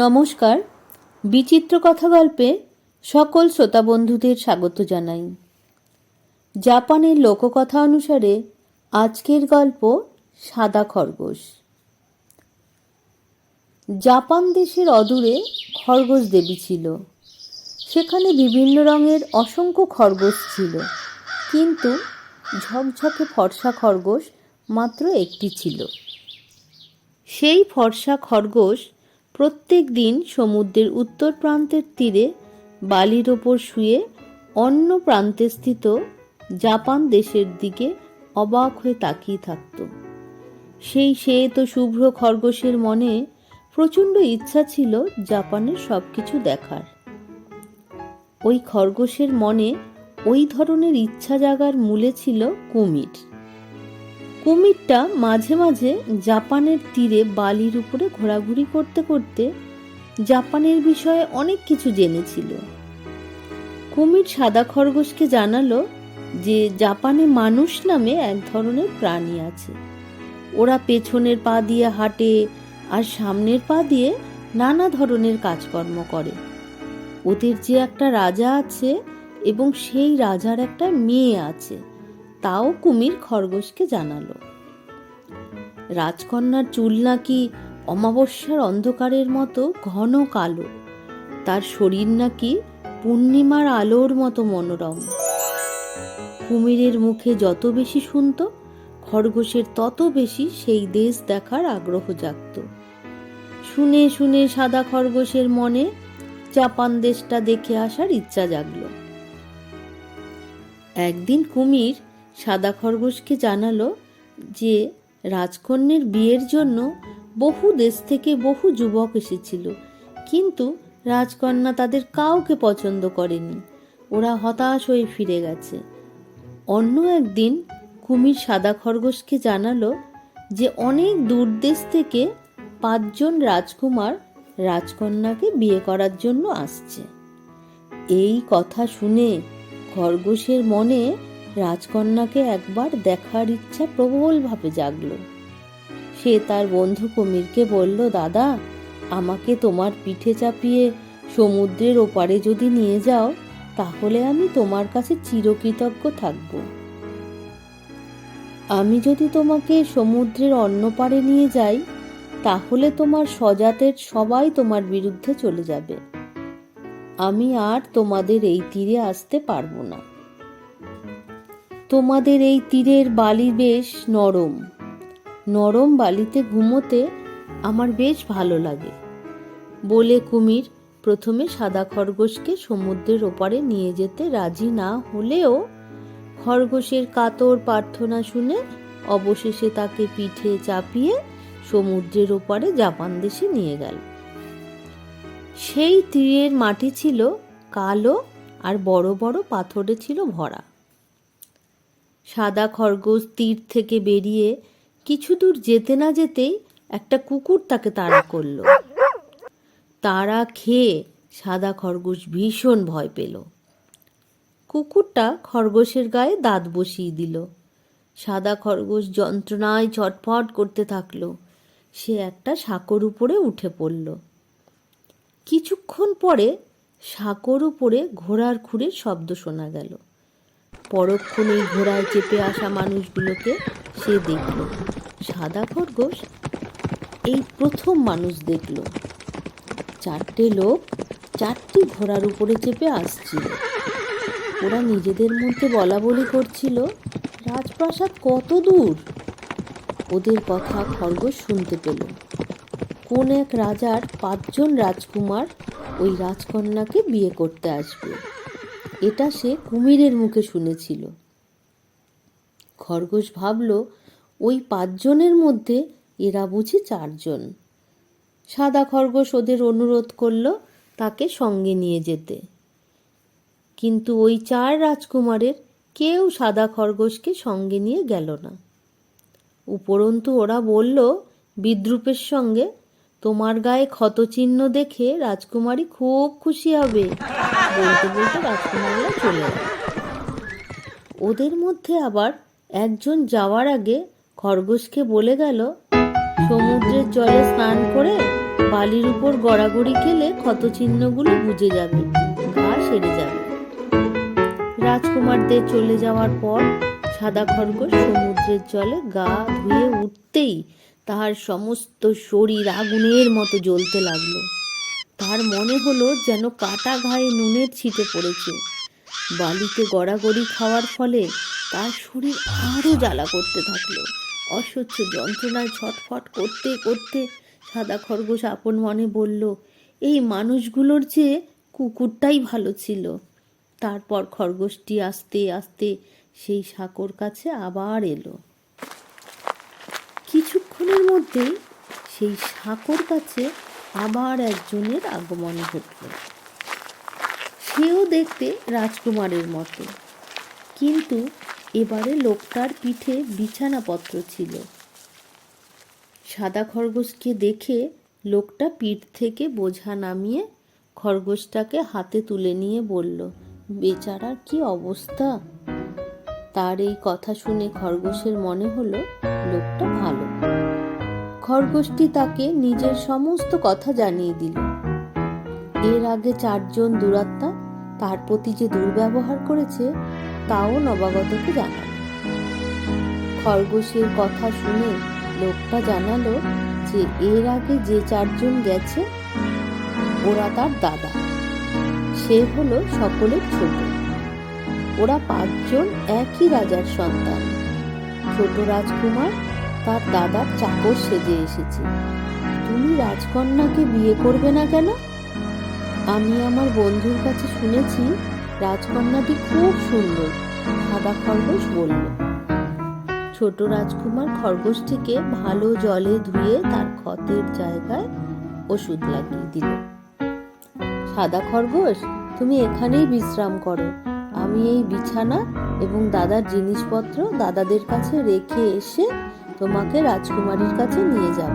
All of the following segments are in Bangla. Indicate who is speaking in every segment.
Speaker 1: নমস্কার। বিচিত্র কথা গল্পে সকল শ্রোতা বন্ধুদের স্বাগত জানাই। জাপানের লোককথা অনুসারে আজকের গল্প সাদা খরগোশ। জাপান দেশের অদূরে খরগোশ দেবী ছিল। সেখানে বিভিন্ন রঙের অসংখ্য খরগোশ ছিল। কিন্তু ঝকঝকে ফর্সা খরগোশ মাত্র একটি ছিল। সেই ফর্সা খরগোশ প্রত্যেক দিন সমুদ্রের উত্তর প্রান্তের তীরে বালির ওপর শুয়ে অন্য প্রান্তে স্থিত জাপান দেশের দিকে অবাক হয়ে তাকিয়ে থাকত। সেই শ্বেত ও শুভ্র খরগোশের মনে প্রচণ্ড ইচ্ছা ছিল জাপানের সব কিছু দেখার। ওই খরগোশের মনে ওই ধরনের ইচ্ছা জাগার মূলে ছিল কুমির। কুমিরটা মাঝে মাঝে জাপানের তীরে বালির উপরে ঘোরাঘুরি করতে করতে জাপানের বিষয়ে অনেক কিছু জেনেছিল। কুমির সাদা খরগোশকে জানালো যে জাপানে মানুষ নামে এক ধরনের প্রাণী আছে। ওরা পেছনের পা দিয়ে হাঁটে আর সামনের পা দিয়ে নানা ধরনের কাজকর্ম করে। ওদের যে একটা রাজা আছে এবং সেই রাজার একটা মেয়ে আছে। তাও কুমির খরগোশকে জানালো। রাজকন্যার চুল নাকি অমাবস্যার অন্ধকারের মতো ঘন কালো। তার শরীর নাকি পূর্ণিমার আলোর মতো মনোরম। কুমিরের মুখে যত বেশি শুনত, খরগোশের তত বেশি সেই দেশ দেখার আগ্রহ জাগত। শুনে শুনে সাদা খরগোশের মনে জাপান দেশটা দেখে আসার ইচ্ছা জাগলো। একদিন কুমির সাদা খরগোশকে জানালো যে রাজকন্যের বিয়ের জন্য বহু দেশ থেকে বহু যুবক এসেছিল। কিন্তু রাজকন্যা তাদের কাউকে পছন্দ করেনি। ওরা হতাশ হয়ে ফিরে গেছে। অন্য একদিন কুমির সাদা খরগোশকে জানালো যে অনেক দূর দেশ থেকে পাঁচজন রাজকুমার রাজকন্যাকে বিয়ে করার জন্য আসছে। এই কথা শুনে খরগোশের মনে রাজকন্যাকে একবার দেখার ইচ্ছা প্রবলভাবে জাগল। সে তার বন্ধু কুমিরকে বলল, দাদা, আমাকে তোমার পিঠে চাপিয়ে সমুদ্রের ওপারে যদি নিয়ে যাও, তাহলে আমি তোমার কাছে চিরকৃতজ্ঞ থাকব। আমি যদি তোমাকে সমুদ্রের অন্য পারে নিয়ে যাই, তাহলে তোমার স্বজাতের সবাই তোমার বিরুদ্ধে চলে যাবে। আমি আর তোমাদের এই তীরে আসতে পারব না। তোমাদের এই তীরের বালি বেশ নরম। নরম বালিতে ঘুমোতে আমার বেশ ভালো লাগে। বলে কুমির প্রথমে সাদা খরগোশকে সমুদ্রের ওপারে নিয়ে যেতে রাজি না হলেও খরগোশের কাতর প্রার্থনা শুনে অবশেষে তাকে পিঠে চাপিয়ে সমুদ্রের ওপারে জাপান দেশে নিয়ে গেল। সেই তীরের মাটি ছিল কালো আর বড় বড় পাথরে ছিল ভরা। সাদা খরগোশ তীর থেকে বেরিয়ে কিছু দূর যেতে না যেতেই একটা কুকুর তাকে তাড়া করল। তাড়া খেয়ে সাদা খরগোশ ভীষণ ভয় পেল। কুকুরটা খরগোশের গায়ে দাঁত বসিয়ে দিল। সাদা খরগোশ যন্ত্রণায় ছটফট করতে থাকল। সে একটা সাঁকোর উপরে উঠে পড়ল। কিছুক্ষণ পরে সাঁকোর উপরে ঘোড়ার খুঁড়ের শব্দ শোনা গেল। পরক্ষণেই ঘোড়ায় চেপে আসা মানুষগুলোকে সে দেখল। সাদা খরগোশ এই প্রথম মানুষ দেখল। চারটে লোক চারটি ঘোড়ার উপরে চেপে আসছিল। ওরা নিজেদের মধ্যে বলা বলি করছিল, রাজপ্রাসাদ কত দূর? ওদের কথা খরগোশ শুনতে পেল। কোন এক রাজার পাঁচজন রাজকুমার ওই রাজকন্যাকে বিয়ে করতে আসবে। এটা সে কুমিরের মুখে শুনেছিল। খরগোশ ভাবল, ওই পাঁচজনের মধ্যে এরা বুঝি চারজন। সাদা খরগোশ ওদের অনুরোধ করল তাকে সঙ্গে নিয়ে যেতে। কিন্তু ওই চার রাজকুমারের কেউ সাদা খরগোশকে সঙ্গে নিয়ে গেল না। উপরন্তু ওরা বলল, বিদ্রুপের সঙ্গে তোমার গায়ে ক্ষতচিহ্ন দেখে রাজকুমারী খুব খুশি হবে। বলতে বলতে রাজকুমারীরা চলে গেল ওদের মধ্যে আবার একজন যাওয়ার আগে খরগোশকে বলে গেল, সমুদ্রের জলে স্নান করে বালির উপর গড়াগড়ি খেলে ক্ষত ক্ষতচিহ্নগুলো বুঝে যাবে ঘা সেরে যাবে। রাজকুমারদের চলে যাওয়ার পর সাদা খরগোশ সমুদ্রের জলে গা ধুয়ে উঠতেই তার সমস্ত শরীর আগুনের মতো জ্বলতে লাগল। তার মনে হলো যেন কাটা ঘায়ে নুনের ছিটে পড়েছে। বালিতে গড়াগড়ি খাওয়ার ফলে তার শরীর আরও জ্বালা করতে থাকল। অসহ্য যন্ত্রণায় ছটফট করতে করতে সাদা খরগোশ আপন মনে বলল, এই মানুষগুলোর চেয়ে কুকুরটাই ভালো ছিল। তারপর খরগোশটি আস্তে আস্তে সেই সাঁকোর কাছে আবার এলো। কিছুক্ষণের মধ্যেই সেই সাঁকোর কাছে আবার একজনের আগমন ঘটল। সেও দেখতে রাজকুমারের মতো। কিন্তু এবারে লোকটার পিঠে বিছানাপত্র ছিল। সাদা খরগোশকে দেখে লোকটা পিঠ থেকে বোঝা নামিয়ে খরগোশটাকে হাতে তুলে নিয়ে বলল, বেচারার কি অবস্থা? তার এই কথা শুনে খরগোশের মনে হলো, লোকটা খরগোশটি তাকে নিজের সমস্ত কথা জানিয়ে দিল। এর আগে চারজন দুরাত্মা তার প্রতি যে দুর্ব্যবহার করেছে, তাও নবাগতকে জানালো। খরগোশের কথা শুনে লোকটা জানালো যে এর আগে যে চারজন গেছে, ওরা তার দাদা। সে হলো সকলের ছোট। ওরা পাঁচজন একই রাজার সন্তান। ছোট রাজকুমার তার দাদার চাকর সেজে এসেছে। তুমি রাজকন্যাকে বিয়ে করবে না কেন? আমি আমার বন্ধুর কাছে শুনেছি, রাজকন্যাটি খুব সুন্দর, সাদা খরগোশ বলল। ছোট রাজকুমার খরগোশটিকে ভালো জলে ধুয়ে তার ক্ষতের জায়গায় ওষুধ লাগিয়ে দিল। সাদা খরগোশ, তুমি এখানেই বিশ্রাম করো। আমি এই বিছানা এবং দাদার জিনিসপত্র দাদাদের কাছে রেখে এসে তোমাকে রাজকুমারীর কাছে নিয়ে যাব।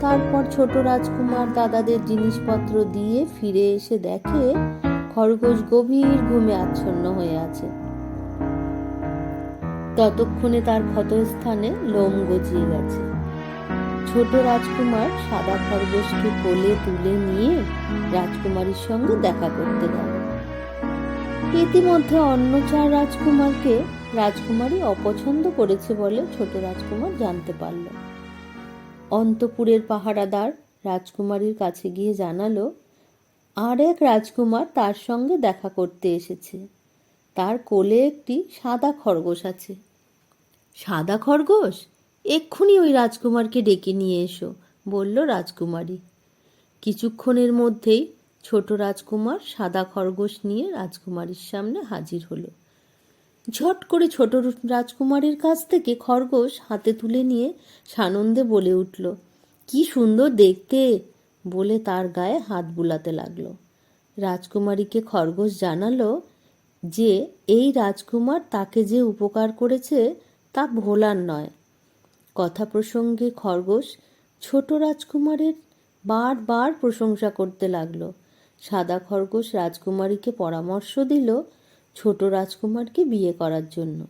Speaker 1: তারপর ছোট রাজকুমার দাদাদের জিনিসপত্র দিয়ে ফিরে এসে দেখে খরগোশ গভীর ঘুমে আচ্ছন্ন হয়ে আছে। ততক্ষণে তার ক্ষতস্থানে লোম গজিয়ে গেছে। ছোট রাজকুমার সাদা খরগোশকে কোলে তুলে নিয়ে রাজকুমারীর সঙ্গে দেখা করতে গেল। ইতিমধ্যে অন্য চার রাজকুমারকে রাজকুমারী অপছন্দ করেছে বলে ছোট রাজকুমার জানতে পারল। অন্তপুরের পাহারাদার রাজকুমারীর কাছে গিয়ে জানালো, আর এক রাজকুমার তার সঙ্গে দেখা করতে এসেছে। তার কোলে একটি সাদা খরগোশ আছে। সাদা খরগোশ? এক্ষুনি ওই রাজকুমারকে ডেকে নিয়ে এসো, বলল রাজকুমারী। কিছুক্ষণের মধ্যেই ছোট রাজকুমার সাদা খরগোশ নিয়ে রাজকুমারীর সামনে হাজির হলো। ঝট করে ছোট রাজকুমারীর কাছ থেকে খরগোশ হাতে তুলে নিয়ে সানন্দে বলে উঠল, কি সুন্দর দেখতে! বলে তার গায়ে হাত বুলাতে লাগল। রাজকুমারীকে খরগোশ জানালো যে, এই রাজকুমার তাকে যে উপকার করেছে তা ভোলার নয়। কথা প্রসঙ্গে খরগোশ ছোট রাজকুমারের বারবার প্রশংসা করতে লাগল। সাদা খরগোশ রাজকুমারীকে পরামর্শ দিল ছোট রাজকুমারকে বিয়ে করার জন্য।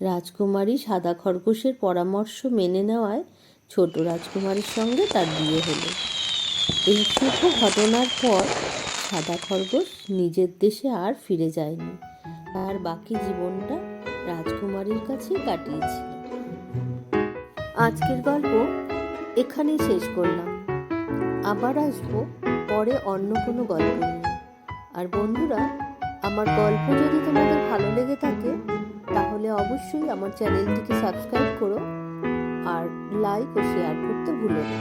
Speaker 1: রাজকুমারী সাদা খরগোশের পরামর্শ মেনে নেওয়ায় ছোট রাজকুমারীর সঙ্গে তার বিয়ে হলো। এই শুভ ঘটনার পর সাদা খরগোশ নিজের দেশে আর ফিরে যায়নি। তার বাকি জীবনটা রাজকুমারীর কাছেই কাটিয়েছিল। আজকের গল্প এখানেই শেষ করলাম। আবার আসব পরে অন্য কোনো গল্প নিয়ে। আর বন্ধুরা আমার গল্প যদি তোমাদের ভালো লেগে থাকে, তাহলে অবশ্যই আমার চ্যানেলটিকে সাবস্ক্রাইব করো আর লাইক ও শেয়ার করতে ভুলো না।